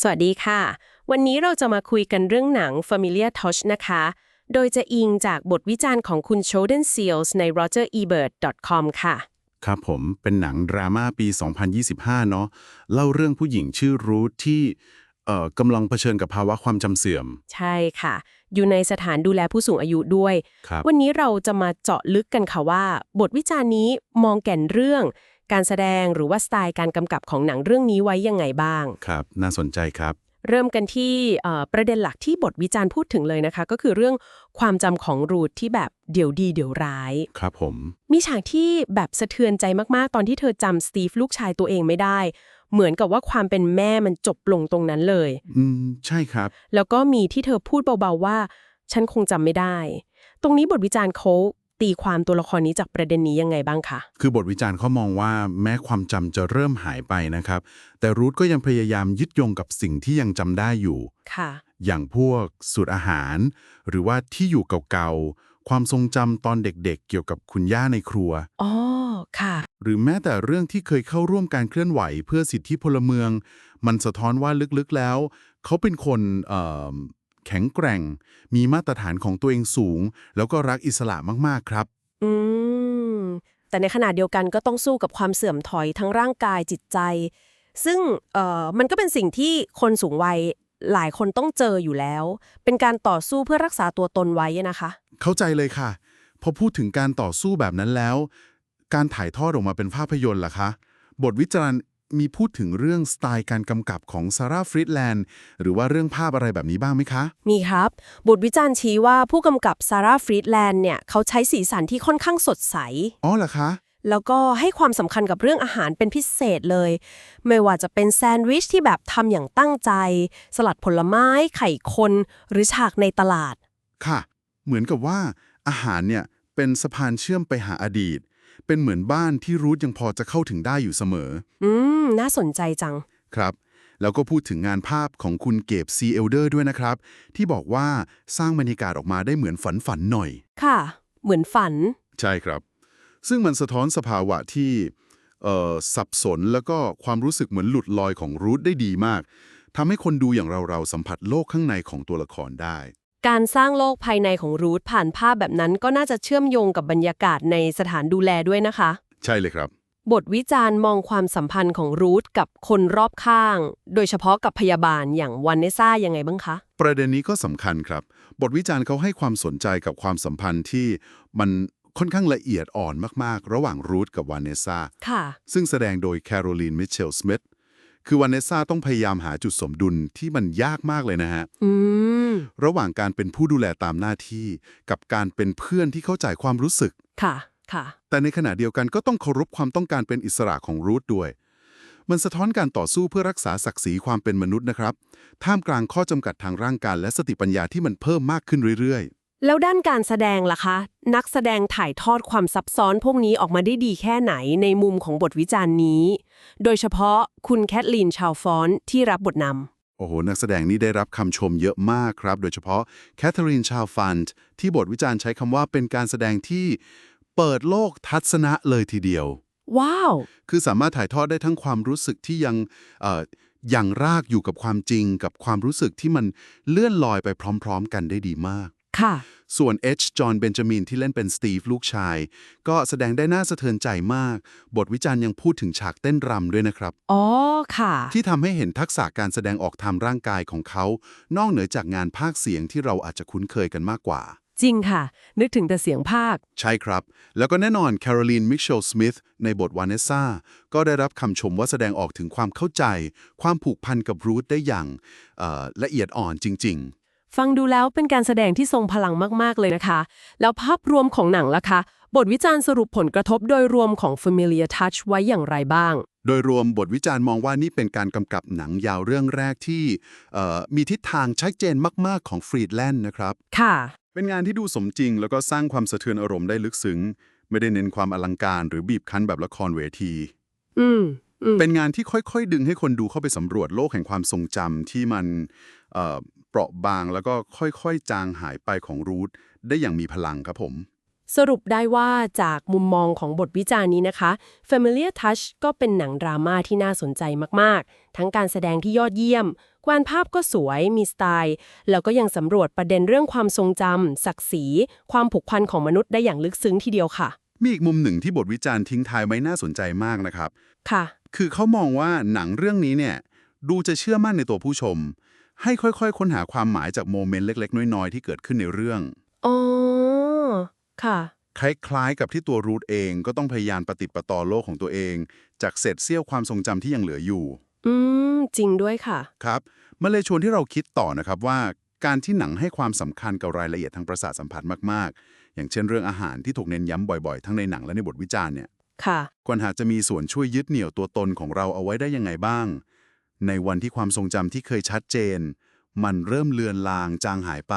สวัสดีค่ะ วันนี้เราจะมาคุยกันเรื่องหนัง Familiar Touch นะคะ โดยจะอิงจากบทวิจารณ์ของคุณ Sheldon Seals ใน rogerebert.com ค่ะ ครับผมเป็นหนังดราม่าปี 2025 เนาะเล่าเรื่องผู้หญิงชื่อรูทที่เอ่อกำลังเผชิญกับภาวะความจำเสื่อม ใช่ค่ะ อยู่ในสถานดูแลผู้สูงอายุด้วยครับวันนี้เราจะมาเจาะลึกกันค่ะว่า บทวิจารณ์นี้มองแก่นเรื่อง การแสดงหรือว่าสไตล์การกำกับของหนังเรื่องนี้ไว้ยังไงบ้าง ครับ น่าสนใจครับ เริ่มกันที่เอ่อประเด็นหลักที่บทวิจารณ์พูดถึงเลยนะคะ ก็คือเรื่องความจำของรูทที่แบบเดี๋ยวดีเดี๋ยวร้าย ครับผม มีฉากที่แบบสะเทือนใจมากๆ ตอนที่เธอจำสตีฟลูกชายตัวเองไม่ได้ เหมือนกับว่าความเป็นแม่มันจบลงตรงนั้นเลย อืม ใช่ครับ แล้วก็มีที่เธอพูดเบาๆว่า ฉันคงจำไม่ได้ ตรงนี้บทวิจารณ์เขา ตีความตัวละครนี้จากประเด็นนี้ยังไงบ้างคะ คือบทวิจารณ์เขามองว่าแม้ความจำจะเริ่มหายไปนะครับ แต่รูทก็ยังพยายามยึดโยงกับสิ่งที่ยังจำได้อยู่ ค่ะ อย่างพวกสูตรอาหาร หรือว่าที่อยู่เก่าๆ ความทรงจำตอนเด็กๆ เกี่ยวกับคุณย่าในครัว อ๋อ ค่ะ หรือแม้แต่เรื่องที่เคยเข้าร่วมการเคลื่อนไหวเพื่อสิทธิพลเมือง มันสะท้อนว่าลึกๆแล้ว เขาเป็นคนเอ่อ แข็งแกร่ง มีมาตรฐานของตัวเองสูง แล้วก็รักอิสระมากๆครับ อืม แต่ในขณะเดียวกันก็ต้องสู้กับความเสื่อมถอยทั้งร่างกายจิตใจ ซึ่งเอ่อมันก็เป็นสิ่งที่คนสูงวัยหลายคนต้องเจออยู่แล้ว เป็นการต่อสู้เพื่อรักษาตัวตนไว้นะคะ เข้าใจเลยค่ะ พอพูดถึงการต่อสู้แบบนั้นแล้ว การถ่ายทอดออกมาเป็นภาพยนตร์ล่ะคะ บทวิจารณ์ มีพูดถึงเรื่องสไตล์การกำกับของซาร่าฟริดแลนด์หรือว่าเรื่องภาพอะไรแบบนี้บ้างไหมคะ มีครับ บทวิจารณ์ชี้ว่าผู้กำกับซาร่าฟรีดแลนด์เนี่ย เขาใช้สีสันที่ค่อนข้างสดใส อ๋อเหรอคะ แล้วก็ให้ความสำคัญกับเรื่องอาหารเป็นพิเศษเลย ไม่ว่าจะเป็นแซนด์วิชที่แบบทำอย่างตั้งใจ สลัดผลไม้ ไข่คน หรือฉากในตลาด ค่ะ เหมือนกับว่าอาหารเนี่ยเป็นสะพานเชื่อมไปหาอดีต เป็นเหมือนบ้านที่รูทยังพอจะเข้าถึงได้อยู่เสมอ อืม น่าสนใจจัง ครับ แล้วก็พูดถึงงานภาพของคุณเก็บซีเอลเดอร์ด้วยนะครับ ที่บอกว่าสร้างบรรยากาศออกมาได้เหมือนฝันฝันๆหน่อย ค่ะ เหมือนฝัน ใช่ครับ ซึ่งมันสะท้อนสภาวะที่เอ่อสับสนแล้วก็ความรู้สึกเหมือนหลุดลอยของรูทได้ดีมากทำให้คนดูอย่างเราๆสัมผัสโลกข้างในของตัวละครได้ การสร้างโลกภายในของรูทผ่านภาพแบบนั้นก็น่าจะเชื่อมโยงกับบรรยากาศในสถานดูแลด้วยนะคะ ใช่เลยครับ บทวิจารณ์มองความสัมพันธ์ของรูทกับคนรอบข้าง โดยเฉพาะกับพยาบาลอย่างวานเนซ่ายังไงบ้างคะ ประเด็นนี้ก็สำคัญครับ บทวิจารณ์เขาให้ความสนใจกับความสัมพันธ์ที่มันค่อนข้างละเอียดอ่อนมาก ๆ ระหว่างรูทกับวานเนซ่าค่ะ ซึ่งแสดงโดยแคโรลีนมิเชลสมิธ คือวานเนซ่าต้องพยายามหาจุดสมดุลที่มันยากมากเลยนะฮะอืมระหว่างการเป็นผู้ดูแลตามหน้าที่ กับการเป็นเพื่อนที่เข้าใจความรู้สึก ค่ะ ค่ะ แต่ในขณะเดียวกันก็ต้องเคารพความต้องการเป็นอิสระของรูทด้วย มันสะท้อนการต่อสู้เพื่อรักษาศักดิ์ศรีความเป็นมนุษย์นะครับ ท่ามกลางข้อจำกัดทางร่างกายและสติปัญญาที่มันเพิ่มมากขึ้นเรื่อย แล้วด้านการแสดงล่ะคะ นักแสดงถ่ายทอดความซับซ้อนพวกนี้ออกมาได้ดีแค่ไหนในมุมของบทวิจารณ์นี้ โดยเฉพาะคุณแคทลีนชาวฟอนต์ที่รับบทนๆโอ้โห นักแสดงนี่ได้รับคำชมเยอะมากครับ โดยเฉพาะแคทเธอรีนชาวฟันต์ที่บทวิจารณ์ใช้คำว่าเป็นการแสดงที่เปิดโลกทัศนะเลยทีเดียวำว้าว คือสามารถถ่ายทอดได้ทั้งความรู้สึกที่ยังเอ่อยังรากอยู่กับความจริง กับความรู้สึกที่มันเลื่อนลอยไปพร้อม ๆ กันได้ดีมาก ค่ะ ส่วนเอชจอห์นเบนจามินที่เล่นเป็นสตีฟลูกชาย ก็แสดงได้น่าสะเทือนใจมาก บทวิจารณ์ยังพูดถึงฉากเต้นรำด้วยนะครับ อ๋อ ค่ะ ที่ทำให้เห็นทักษะการแสดงออกทางร่างกายของเขา นอกเหนือจากงานภาคเสียงที่เราอาจจะคุ้นเคยกันมากกว่า จริงค่ะ นึกถึงแต่เสียงภาค ใช่ครับ แล้วก็แน่นอนแคโรลีนมิเชลสมิธในบทวานเนซ่าก็ได้รับคำชมว่าแสดงออกถึงความเข้าใจ ความผูกพันกับรูทได้อย่างเอ่อละเอียดอ่อนจริง ฟังดูแล้วเป็นการแสดงที่ทรงพลังมากๆเลยนะคะ แล้วภาพรวมของหนังล่ะคะ บทวิจารณ์สรุปผลกระทบโดยรวมของ Familiar Touch ไว้อย่างไรบ้างๆโดยรวมบทวิจารณ์มองว่านี่เป็นการกำกับหนังยาวเรื่องแรกที่เอ่อมีทิศทางชัดเจนมาก ๆ ของฟรีดแลนด์นะครับ ค่ะ เป็นงานที่ดูสมจริง แล้วก็สร้างความสะเทือนอารมณ์ได้ลึกซึ้ง ไม่ได้เน้นความอลังการ หรือบีบคั้นแบบละครเวที อืมอืมเป็นงานที่ค่อยๆ ดึงให้คนดูเข้าไปสำรวจโลกแห่งความทรงจำที่มัน เอ่อเปราะบางแล้วก็ค่อยๆ จางหายไปของรูทได้อย่างมีพลังครับผม สรุปได้ว่าจากมุมมองของบทวิจารณ์นี้นะคะ Familiar Touch ก็เป็นหนังดราม่าที่น่าสนใจมากๆ ทั้งการแสดงที่ยอดเยี่ยมวาดภาพก็สวย มีสไตล์ แล้วก็ยังสำรวจประเด็นเรื่องความทรงจำศักดิ์ศรี ความผูกพันของมนุษย์ได้อย่างลึกซึ้งทีเดียวค่ะ มีอีกมุมหนึ่งที่บทวิจารณ์ทิ้งท้ายไว้น่าสนใจมากนะครับ ค่ะ คือเขามองว่าหนังเรื่องนี้เนี่ยดูจะเชื่อมั่นในตัวผู้ชม ให้ค่อยๆ ค้นหาความหมายจากโมเมนต์เล็ก ๆ น้อย ๆ ที่เกิดขึ้นในเรื่อง อ๋อ ค่ะ คล้ายๆ กับที่ตัวรูทเองก็ต้องพยายามปฏิดประต่อโลกของตัวเอง จากเศษเสี้ยวความทรงจำที่ยังเหลืออยู่ อืม จริงด้วยค่ะ ครับมันเลยชวนที่เราคิดต่อนะครับว่า การที่หนังให้ความสำคัญกับรายละเอียดทางประสาทสัมผัสมากๆ อย่างเช่นเรื่องอาหารที่ถูกเน้นย้ำบ่อยๆ ทั้งในหนังและในบทวิจารณ์เนี่ย ค่ะ ควรหาจะมีส่วนช่วยยึดเหนี่ยวตัวตนของเราเอาไว้ได้ยังไงบ้าง ในวันที่ความทรงจำที่เคยชัดเจน มันเริ่มเลือนลางจางหายไป